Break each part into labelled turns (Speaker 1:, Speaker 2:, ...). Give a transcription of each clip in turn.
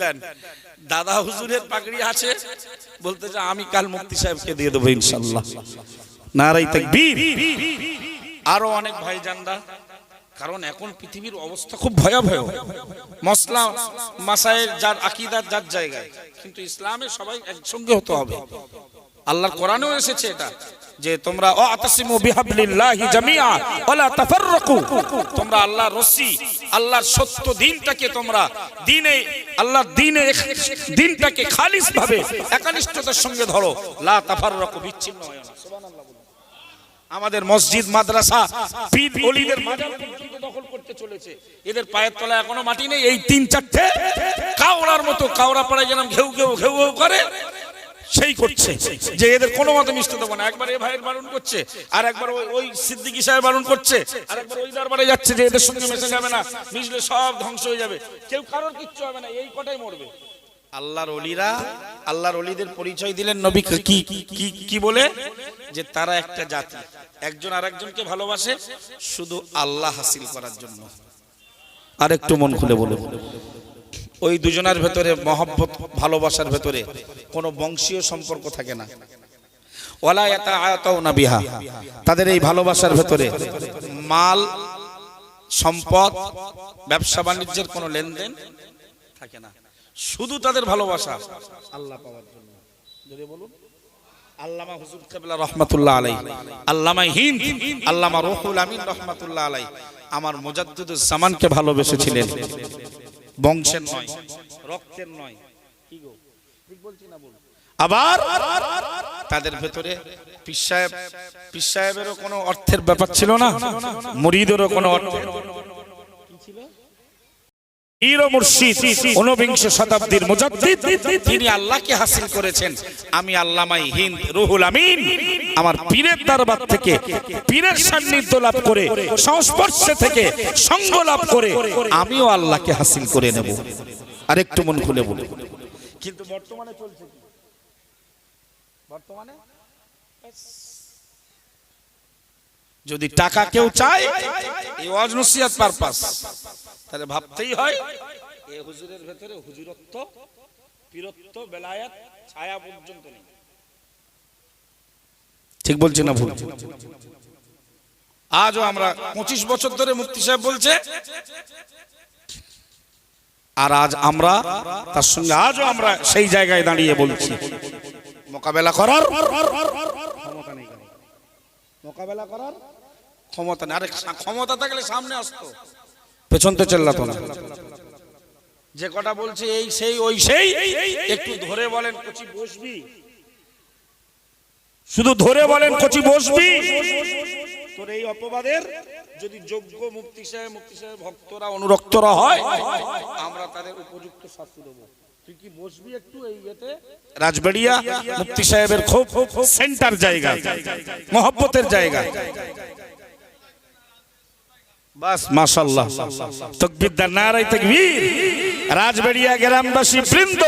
Speaker 1: দেন। দাদা আছে, বলতে আমি কাল মুফতি সাহেবকে দিয়ে দেবো ইনশাল্লাহ অনেক কারণ এখন পৃথিবীর অবস্থা খুব ভয়াবহ। মসলা, মাসায়ের যার আকিদার যার জায়গায়। কিন্তু ইসলামে সবাই একসঙ্গে হতে হবে। আল্লাহর কোরআনেও এসেছে এটা, যে তোমরা তোমরা আল্লাহর রশি আল্লাহর সত্য দিনটাকে তোমরা দিনে, আল্লাহর দিনে দিনটাকে খালিস ভাবে একানিষ্ঠতার সঙ্গে ধরো। লা তাফাররাকু বিচ্ছিন্ন হয় না। আমাদের মসজিদ, মাদ্রাসা, পীর পর্যন্ত দখল করতে চলেছে। এদের পায়ের তলায় এখনও মাটি নেই। এই তিন চারটে কাওড়ার মতো কাওড়া পাড়ায় যেন ঘেউ ঘেউ ঘেউ ঘেউ করে। সেই করছে। যে এদের কোনো মতে মিশতে দেবো না। একবার এ ভাইয়ের বারণ করছে আর একবার ওই সিদ্দিকী সাহেব বারণ করছে আর একবার ওই দরবারে যাচ্ছে যে এদের সঙ্গে মেশে যাবে না। মিশলে সব ধ্বংস হয়ে যাবে। কেউ কারোর কিচ্ছু হবে না এই কটাই মরবে। আল্লাহর অলিরা আল্লাহর অলিদের পরিচয় দিলেন নবী কি কি কি বলে? যে তারা একটা জাতি। একজন আরেকজনকে ভালোবাসে শুধু আল্লাহ হাসিল করার জন্য। আর একটু মন খুলে বলুন ওই দুজনের ভেতরে মহব্বত ভালোবাসার ভেতরে কোনো বংশীয় সম্পর্ক থাকে না। ওয়ালা ইয়াতাআতাউনা বিহা। তাদের এই ভালোবাসার ভেতরে মাল সম্পদ ব্যবসা বাণিজ্যের কোনো লেনদেন থাকে না। শুধু তাদের ভালোবাসা। আল্লাহ পাওয়ার জন্য। যদি বলুন। আল্লামা হুজুর কেবলা রহমাতুল্লাহ আলাই আল্লামা হিন্দ আল্লামা রুহুল আমিন রহমাতুল্লাহ আলাই আমার মুজাদ্দিদুজ জামানকে ভালোবেসেছিলেন। বংশের নয়। রক্তের নয়। কি গো? ঠিক বলছি না বল আবার তাদের ভেতরে পীর সাহেব পীর সাহেবেরও কোনো অর্থের ব্যাপার ছিল না। মুরিদেরও কোনো অর্থ কি ছিল? ঊনবিংশ শতাব্দীর তিনি আল্লাহকে হাসিল করেছেন। আমি আল্লামাই হিন্দ রুহুল আমিন। আমার আমিও আল্লাহকে হাসিল করে নেব। আরেকটু মন খুলে বলে কিন্তু বর্তমানে চলছে বর্তমানে? যদি টাকা কেউ চায় পারপাস। তাহলে ভাবতেই হয়, এ হুজুরের ভেতরে হুজুরত্ব, পীরত্ব, বেলায়াত, ছায়া পর্যন্ত নেই। ঠিক বলছি না ভুল? আজও আমরা পঁচিশ বছর ধরে মুফতি সাহেব বলছে, আর আজ আমরা তার সঙ্গে আজও আমরা সেই জায়গায় দাঁড়িয়ে বলছি। মোকাবেলা করার ক্ষমতা নেই মোকাবেলা করার ক্ষমতা নেই। আরে ক্ষমতা থাকলে সামনে আসতো। পেছন তো চেল্লাতো না। যে কটা বলছে এই সেই ওই সেই একটু ধরে বলেন কচি বসবি। শুধু ধরে বলেন কচি বসবি। তোর এই অপবাদের যদি যোগ্য মুক্তি সাহেব মুক্তি সাহেব ভক্তরা অনুরক্তরা হয়। আমরা তাদের উপযুক্ত শাস্তি দেবো। তুই কি বসবি একটু এই ইয়েতে? রাজবাড়িয়া মুক্তি সাহেবের খুব সেন্টার জায়গা। মহব্বতের জায়গা। বাস মাশাল্লাহ তকবীর নারাই তাকবীর। রাজবাড়িয়া গ্রামবাসী বৃন্দ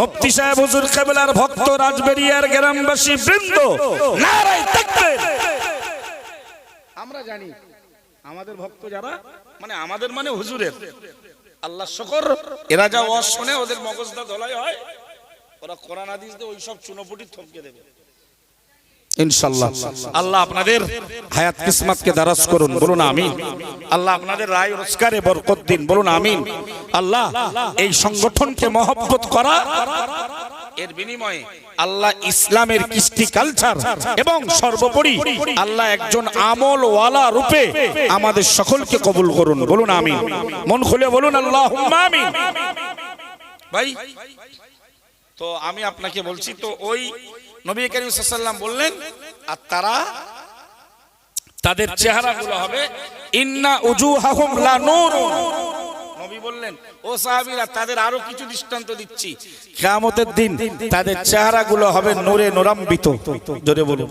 Speaker 1: মুফতি সাহেব হুজুর কেবলার ভক্ত রাজবাড়িয়ার গ্রামবাসী বৃন্দ নারাই তাকবীর। আমরা জানি আমাদের ভক্ত যারা মানে আমাদের মানে হুজুরের। আল্লাহ শকর এরা যা ওয়াজ শুনে ওদের মগজদা ধলাই হয় ওরা কোরআন হাদিস দিয়ে ওই চুনোপুটি থমকে দেবে। ইনশাল্লাহ। আল্লাহ আপনাদের হায়াত কিসমতকে দারাজ করুন, বলুন আমিন। আল্লাহ আপনাদের রায় রোজগারে বরকত দিন, বলুন আমিন। আল্লাহ, এই সংগঠনকে মহব্বত করা, এর বিনিময়ে আল্লাহ ইসলামের কৃষ্টি কালচার এবং সর্বোপরি আল্লাহ একজন আমল ওয়ালা রূপে আমাদের সকলকে কবুল করুন, বলুন আমি মন খুলে বলুন আল্লাহ আমিন। ভাই, তো আমি আপনাকে বলছি, তো ওই নবী করিম সাল্লাম বললেন আর তারা তাদের চেহারাগুলো হবে ইন্না উজুহাহুম লা নূর নবী বললেন ও সাহাবীরা তাদের আরও কিছু দৃষ্টান্ত দিচ্ছি। কিয়ামতের দিন তাদের চেহারাগুলো হবে নূরে নোরাম্বিত। জোরে বলুন।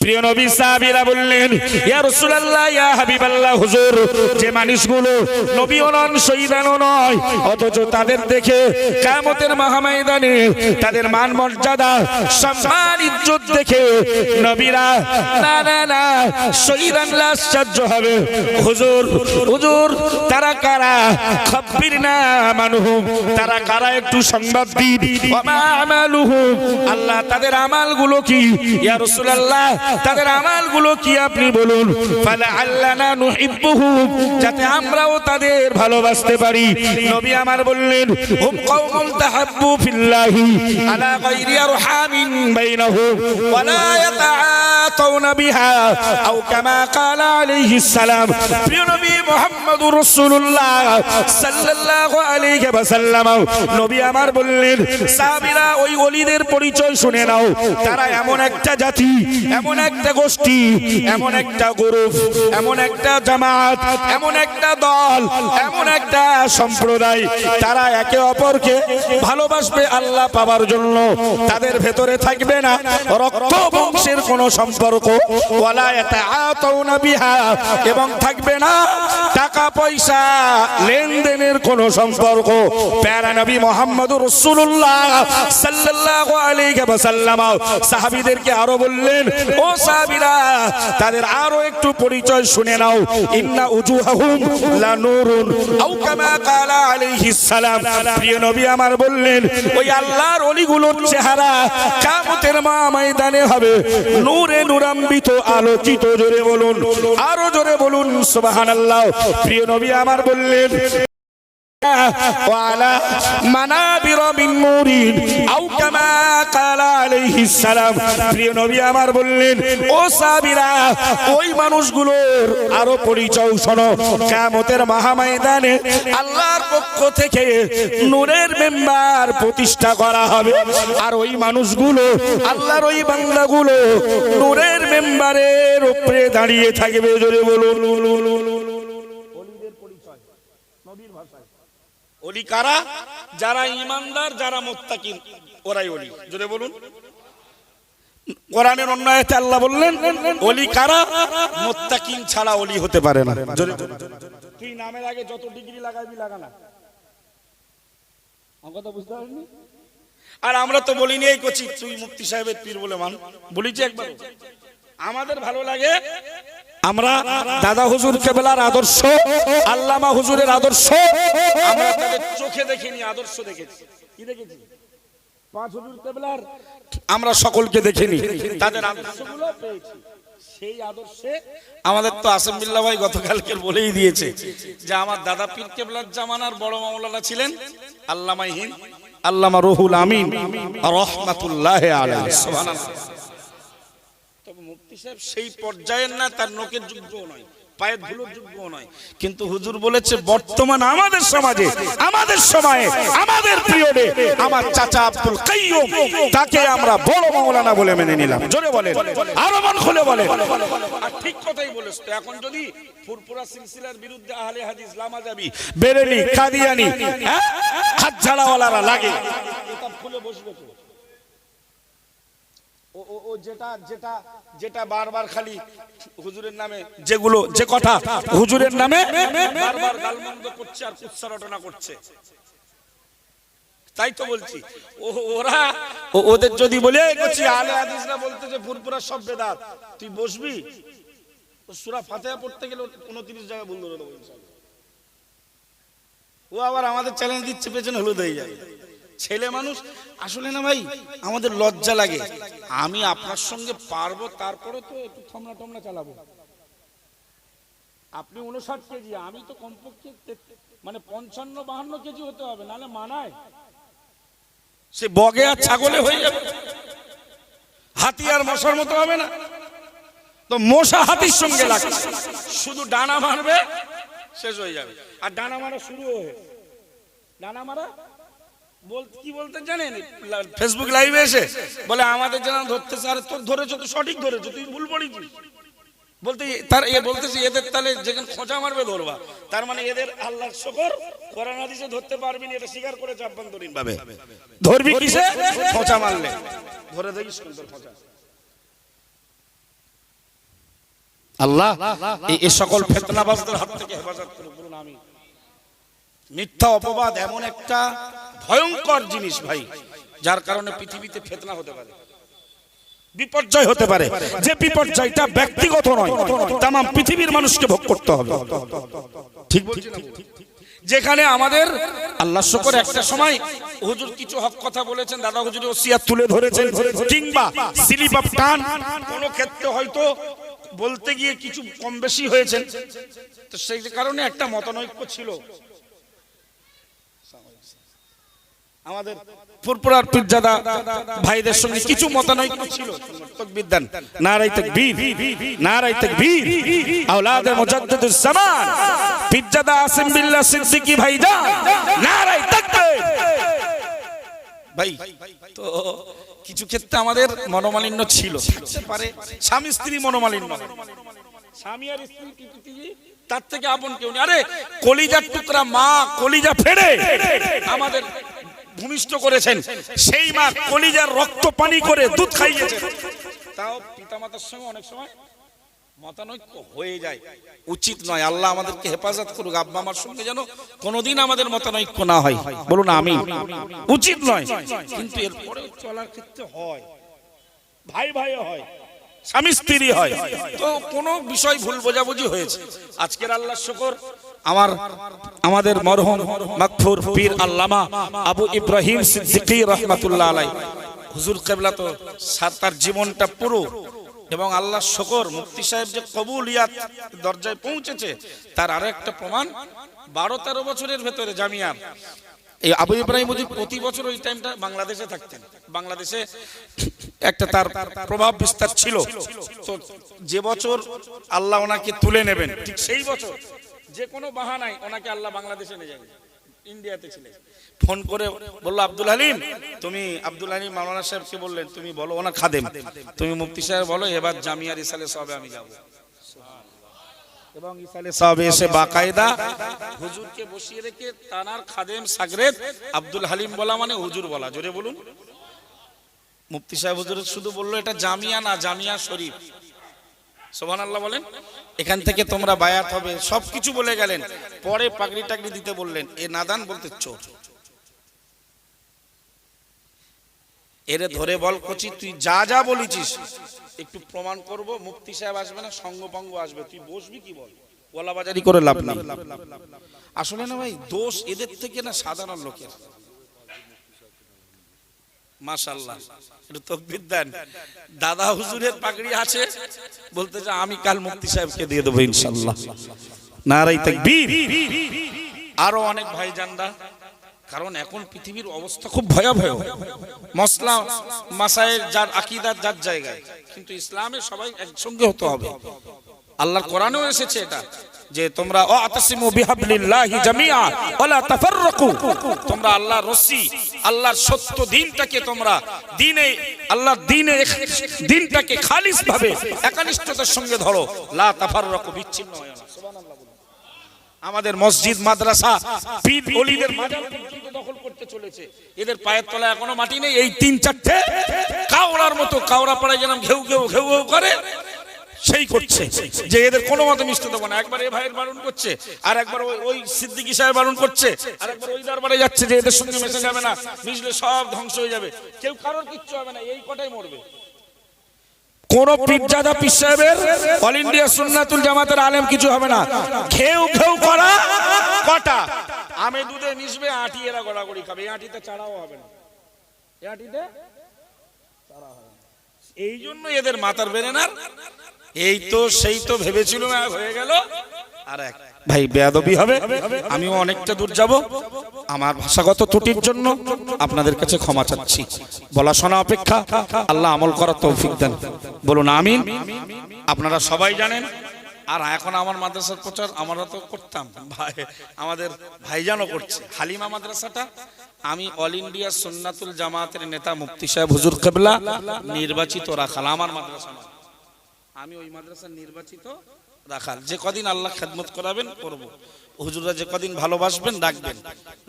Speaker 1: প্রিয় নবী সাহাবীরা বললেন, ইয়া রাসূলুল্লাহ, ইয়া হাবিবাল্লাহ, হুজুর, যে মানুষগুলো নবীও নন, শহীদানও নয়, অথচ তাদের দেখে কিয়ামতের মহাময়দানে তাদের মান মর্যাদা, সম্মান, ইজ্জত দেখে নবীরা, না না না শহীদানরা আশ্চর্য হবে। হুজুর হুজুর কারা? খব্বির না মানুহুম তারা কারা একটু সংবাদ দিন? আল্লাহ, তাদের আমালগুলো কি? ইয়া রাসূলুল্লাহ, তাদের আমালগুলো কি আপনি বলুন? ফালা আল্লানা নুহিব্বুহুম যাতে আমরাও তাদের ভালোবাসতে পারি। নবী আমার বললেন, হুম তাহাব্বু ফিল্লাহি আলা গায়রি আরহামিন বাইনাহুম ওয়ালা ইয়াতাআতাউনা বিহা আও কামা ক্বালা আলাইহিস সালাম। প্রিয় নবী মুহাম্মদুর রাসূলুল্লাহ সাল্লাল্লাহু আলাইহি নবী আমার বললেন, সাহাবীরা ওই ওলিদের পরিচয় শুনে নাও। তারা এমন একটা জাতি, এমন একটা গোষ্ঠী, এমন একটা গ্রুপ, এমন একটা জামাত, এমন একটা দল, এমন একটা সম্প্রদায়। তারা একে অপরকে ভালোবাসবে আল্লাহ জন্য। তাদের ভেতরে থাকবে না রক্ত বংশের কোন সম্পর্ক। ওয়ালা বিহা। এবং থাকবে না টাকা পয়সা লেনদেনের কোন সম্পর্ক। প্যারা নবী সাল্লাল্লাহু আলাইহি ওয়াসাল্লাম। সাহাবীদেরকে আরও বললেন, ও সাহাবীরা, তাদের আরও একটু পরিচয় শুনে নাও। ইন্না আও কামা ক্বালা আলাইহিস সালাম। প্রিয় নবী আমার বললেন, ওই আল্লাহর চেহারা ময়দানে হবে। নূরে আলোকিত জোরে বলুন, আরও জোরে বলুন, সুবহানাল্লাহ। প্রিয় নবী আমার বললেন وعلى منابر من نور أو كما قال عليه السلام প্রিয় নবী আমার বললেন ও সাবিরা ওই মানুষগুলোর আরো পরিচয় শোনো কিয়ামতের মহাময়দানে আল্লাহর পক্ষ থেকে নূরের মেম্বার প্রতিষ্ঠা করা হবে আর ওই মানুষগুলো আল্লাহর ওই বান্দাগুলো নূরের মেম্বারের উপরে দাঁড়িয়ে থাকবে জোরে বলুন অলি কারা? যারা ইমানদার যারা মোত্তাকিন ওরাই অলি। জোরে বলুন। কোরআনের অন্য আয়াতে আল্লাহ বললেন অলি কারা? মোত্তাকিন ছাড়া অলি হতে পারে না। জোরে তুই নামের আগে যত ডিগ্রি লাগাবি লাগানা আমার কথা বুঝতে পারলি আর আমরা তো বলিনি এই করছি তুই মুক্তি সাহেবের পীর বলে মান। বলিছি একবার। আমাদের ভালো লাগে আমরা দাদা হুজুর কেবলার আদর্শ, আল্লামা হুজুরের আদর্শ। আমরা তাদের চোখে দেখিনি, আদর্শ দেখেছি। কি দেখেছি? পাঁচ হুজুর কেবলার আমরা সকলকে দেখিনি। তাদের আদর্শগুলো পেয়েছি। সেই আদর্শে আমাদের তো আসেম ভাই গতকালকে বলেই দিয়েছে যে আমার দাদা পীর কেবলার জামানার বড় মাওলানা ছিলেন আল্লামা হিন্দ, আল্লামা রহুল আমিন, রহমাতুল্লাহ আলাইহি। সুবহানাল্লাহ। মুফতি সাহেব সেই পর্যায়ের না তার নোকের যোগ্য নয় পায়ের ধুলোর যোগ্য নয়। কিন্তু হুজুর বলেছে বর্তমান আমাদের সমাজে আমাদের সময়ে আমাদের পিরিয়ডে আমার চাচা আব্দুল কাইয়ুম তাকে আমরা বড় মাওলানা বলে মেনে নিলাম। জোরে বলেন আরও মন খুলে বলেন। আর ঠিক কথাই বলেছ। তো এখন যদি ফুরফুরা সিলসিলার বিরুদ্ধে আহলে হাদিস লামাজাবি বেরেলি কাদিয়ানি হ্যাঁ? হাত ঝাড়াওয়ালারা লাগে। কিতাব খুলে বসবে তো ও যেটা যেটা যেটা বারবার খালি হুজুরের নামে যেগুলো, যে কথা হুজুরের নামে বারবার তাই তো বলছি। ওরা ওদের যদি বলে, "এই করছি আলে হাদিসরা বলতেছে ফুরফুরা সব বেদাত। তুই বসবি? সূরা ফাতিহা পড়তে গেলে 29 জায়গায় ইনশাআল্লাহ। ও আবার আমাদের চ্যালেঞ্জ দিচ্ছে, পেছনে হলুদ হয়ে যায় ছেলে মানুষ, আসলে না ভাই, আমাদের লজ্জা লাগে। আমি আপনার সঙ্গে পারব, তারপরে তো একটু থমনা টমনা চালাবো। আপনি উনষাট কেজি, আমি তো কমপক্ষে মানে পঞ্চান্ন, বাহান্ন কেজি হতে হবে, নাহলে মানায়। সে বগে আর ছাগলে হয়ে যাবে। হাতি আর মশার মতো হবে না। তো মশা হাতির সঙ্গে লাগছে শুধু ডানা মারবে, শেষ হয়ে যাবে। আর ডানা মারা শুরু হয়ে ডানা মারা কি বলতে জানেন? ফেসবুক লাইভে এসে বলে আমাদের যেন ধরতেছে আরে তোর ধরেছো তো সঠিক ধরেছো তুই ভুল পড়িছিস বলতে তার এ বলতেছে এদের তাহলে যেখানে খোঁচা মারবে ধরবা। তার মানে এদের আল্লাহর শকর কোরআন হাদিসে ধরতে পারবি না এটা স্বীকার করেছে আভ্যন্তরীণ ভাবে। ধরবি কিসে খোঁচা মারলে। ধরে খোঁচা। আল্লাহ এই- সকল ফেতনাবাজদের হাত থেকে হেফাজত করুন বলুন আমি মিথ্যা অপবাদ এমন একটা ভয়ঙ্কর জিনিস ভাই, যার কারণে পৃথিবীতে ফেতনা হতে পারে। বিপর্যয় হতে পারে। যে বিপর্যয়টা ব্যক্তিগত নয় তাম পৃথিবীর মানুষকে ভোগ করতে হবে। ঠিক যেখানে আমাদের আল্লাহ শুকর একটা সময় হুজুর কিছু হক কথা বলেছেন, দাদা হুজুর ওসিয়াত তুলে ধরেছেন, কিংবা স্লিপ অফ টান। কোন ক্ষেত্রে হয়তো বলতে গিয়ে কিছু কম বেশি হয়েছেন। তো সেই কারণে একটা মতানৈক্য ছিল। আমাদের ফুরপুরার পীরজাদা ভাইদের সঙ্গে কিছু মতানৈক্য ছিল। তাকবীর দেন। নারাই তাকবীর। নারাই তাকবীর। আওলাদে মুজাদ্দিদুস জামান। পীরজাদা আসিম বিল্লাহ সিদ্দিকী ভাইজান। নারাই তাকবীর। ভাই তো কিছু ক্ষেত্রে আমাদের মনোমালিন্য ছিল। পারে স্বামী স্ত্রী মনোমালিন্য। স্বামী আর স্ত্রী টিটিটিটি, তার থেকে আপন কেউ নেই। আরে কলিজার টুকরা মা কলিজা ফেড়ে। আমাদের ভূমিষ্ঠ করেছেন। সেই মা কলিজার রক্ত পানি করে দুধ খাইয়েছেন। তাও পিতামাতার সঙ্গে অনেক সময় মতানৈক্য হয়ে যায়। উচিত নয়, আল্লাহ আমাদেরকে হেফাজত করুক, আব্বা আমার সঙ্গে যেন কোনোদিন আমাদের মতানৈক্য না হয়। বলুন আমি উচিত নয়, কিন্তু এরপরে চলার ক্ষেত্রে হয়। ভাই ভাই হয়। স্বামী স্ত্রী হয়। তো কোনো বিষয় ভুল বোঝাবুঝি হয়েছে। আজকের আল্লাহ শুকর, আমার, আমাদের মরহুম মাকফুর পীর আল্লামা আবু ইব্রাহিম সিদ্দিকী রহমাতুল্লাহ আলাই হুজুর কেবলা তো তার জীবনটা পুরো। এবং আল্লাহ শকর, মুফতি সাহেব যে কবুলিয়াত দরজায় পৌঁছেছে, তার আরও একটা প্রমাণ, বারো তেরো বছরের ভেতরে জামিয়ার। এই আবু ইব্রাহিম হুজুর প্রতি বছর ওই টাইমটা বাংলাদেশে থাকতেন বাংলাদেশে একটা তার প্রভাব বিস্তার ছিল। তো যে বছর আল্লাহ ওনাকে তুলে নেবেন ঠিক সেই বছর যে কোনো বাহানায় ওনাকে আল্লাহ বাংলাদেশে নিয়ে যাবেন ইন্ডিয়াতে ছিলেন। ফোন করে বলল আব্দুল হালিম তুমি আব্দুল হালিম মাওলানা সাহেবকে বললেন তুমি বলো ওনা খাদেম। তুমি মুফতি সাহেব বলো এবার জামিয়ার ইসালে সবে আমি যাব। এবং ইসালে সবে এসে বাকায়দা। হুজুরকে বসিয়ে রেখে তানার খাদেম সাগরেদ আব্দুল হালিম বলা মানে হুজুর বলা জোরে বলুন। মুফতি সাহেব হুজুর শুধু বলল এটা জামিয়া না জামিয়া শরীফ। সোহান আল্লাহ বলেন এখান থেকে তোমরা বায়াত হবে সবকিছু বলে গেলেন পরে পাগড়ি টাগড়ি দিতে বললেন এ নাদান বলতে চোর। এরে ধরে বল কচি, তুই যা যা বলেছিস। একটু প্রমাণ করব, মুফতি সাহেব আসবে না, সঙ্গপঙ্গ আসবে। তুই বসবি কি বল? ওলাবাজারি করে লাভ নেই। আসলে না ভাই, দোষ এদের থেকে না সাধারণ লোকের। মাশাল্লাহ একটু তকবির দেন। দাদা হুজুরের পাগড়ি আছে, বলতে যে, আমি কাল মুফতি সাহেবকে দিয়ে দেবো ইনশাল্লাহ নারাই তাকবীর। আরও অনেক ভাই জানরা কারণ এখন পৃথিবীর অবস্থা খুব ভয়াবহ। মসলা মাসায়ের যার আকিদার যার জায়গায়। কিন্তু ইসলামে সবাই একসঙ্গে হতে হবে। আল্লাহর কোরআনেও এসেছে এটা, যে তোমরা তোমরা আল্লাহর রশি আল্লাহর সত্য দিনটাকে তোমরা দিনে, আল্লাহর দিনে দিনটাকে খালিস ভাবে একানিষ্ঠতার সঙ্গে ধরো। লা তাফাররাকু, বিচ্ছিন্ন হয় না। আমাদের মসজিদ মাদ্রাসা পীর অলিদের দখল করতে চলেছে। এদের পায়ের তলায় এখনও মাটি নেই। এই তিন চারটে কাওড়ার মতো কাওড়া পাড়ায় যেন ঘেউ ঘেউ ঘেউ ঘেউ করে সেই করছে। যে এদের কোনো মতে মিশতে দেবো না। একবার এ ভাইয়ের বারণ করছে আর একবার ওই- ওই সিদ্দিকি সাহেব বারণ করছে আর একবার ওই দরবারে যাচ্ছে যে এদের সঙ্গে মেশে যাবে না। মিশলে সব ধ্বংস হয়ে যাবে। কেউ কারোর কিচ্ছু হবে না। এই কটাই মরবে। কোন পীরজাদা পীর সাহেবের অল ইন্ডিয়া সুন্নাতুল জামাতের আলেম কিছু হবে না। খেউ খেউ করা কটা? আমে দুধে মিশবে, আটি এরা গড়াগড়ি খাবে। আটিতে চাড়াও হবে না। আটিতে চাড়া হবে এই জন্য এদের মাথার বেরেনার, এই তো সেই তো ভেবেছিল হয়ে গেল। ভাই, বেয়াদবি হবে। আমিও অনেকটা দূর যাব। আমার ভাষাগত ত্রুটির জন্য আপনাদের কাছে ক্ষমা চাচ্ছি। বলা শোনা অপেক্ষা। আল্লাহ আমল করার তৌফিক দেন। বলুন, আমিন। আপনারা সবাই জানেন। আর এখন আমার মাদ্রাসার প্রচার আমরা তো করতাম। ভাই, আমাদের ভাইজানও করছে। হালিমা মাদ্রাসাটা। আমি অল ইন্ডিয়া সুন্নাতুল জামাতের নেতা মুফতি সাহেব হুজুর কেবলা, নির্বাচিত রাখাল। আমার মাদ্রাসা আমি ওই মাদ্রাসার নির্বাচিত রাখাল, যে কদিন আল্লাহ খেদমত করাবেন, করব। হুজুররা যে কদিন ভালোবাসবেন, ডাকবেন।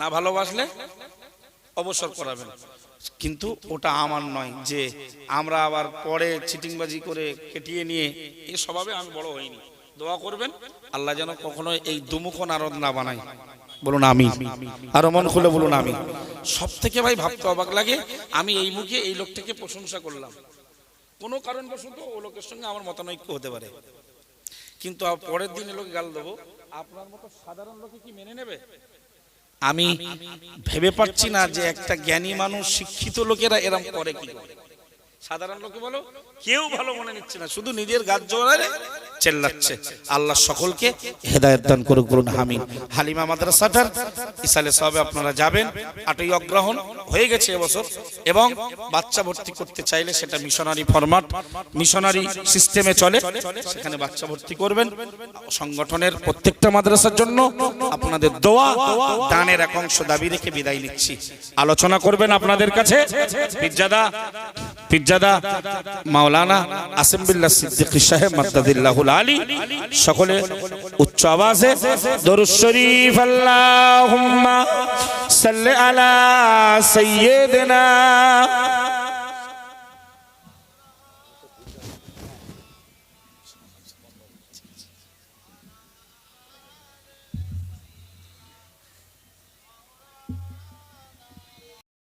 Speaker 1: না ভালোবাসলে অবসর করাবেন। কিন্তু ওটা আমার নয় যে আমরা আবার পরে চিটিংবাজি করে কেটিয়ে নিয়ে, এ স্বভাবে আমি বড় হইনি। দোয়া করবেন, আল্লাহ যেন কখনো এই দুমুখ নারদ না বানাই বলুন আমি আরও মন খুলে বলুন আমি সব থেকে ভাই ভাবতে অবাক লাগে, আমি এই মুখে এই লোকটাকে প্রশংসা করলাম। কোনো কারণবশত ও লোকের সঙ্গে আমার মতানৈক্য হতে পারে। কিন্তু পরের দিন লোক গাল দেবো। আপনার মতো সাধারণ লোকে কি মেনে নেবে? আমি ভেবে পাচ্ছি না যে একটা জ্ঞানী মানুষ শিক্ষিত লোকেরা এরকম করে কি। সাধারণ লোকে বলো কেউ ভালো মনে নিচ্ছে না শুধু নিজের গাছ জোয়ারে চেল্লাচ্ছে। আল্লাহ সকলকে হেদায়ত দান করুক বলুন হামিন হালিমা মাদ্রাসাটার ইসালে সবে আপনারা যাবেন। আটই অগ্রহণ হয়ে গেছে এবছর এবং বাচ্চা ভর্তি করতে চাইলে সেটা মিশনারি ফরম্যাট মিশনারি সিস্টেমে চলে। সেখানে বাচ্চা ভর্তি করবেন। সংগঠনের প্রত্যেকটা মাদ্রাসার জন্য আপনাদের দোয়া দানের এক অংশ দাবি রেখে বিদায় নিচ্ছি। আলোচনা করবেন আপনাদের কাছে। পিজ্জাদা পিজ্জাদা মাওলানা আসেম্বিল্লা সিদ্দিকী সাহেব মাদ্দাদিল্লাহুল আলী, সকলে উচ্চ আওয়াজে দরুদ শরীফ, আল্লাহুম্মা সাল্লি আলা সাইয়্যিদিনা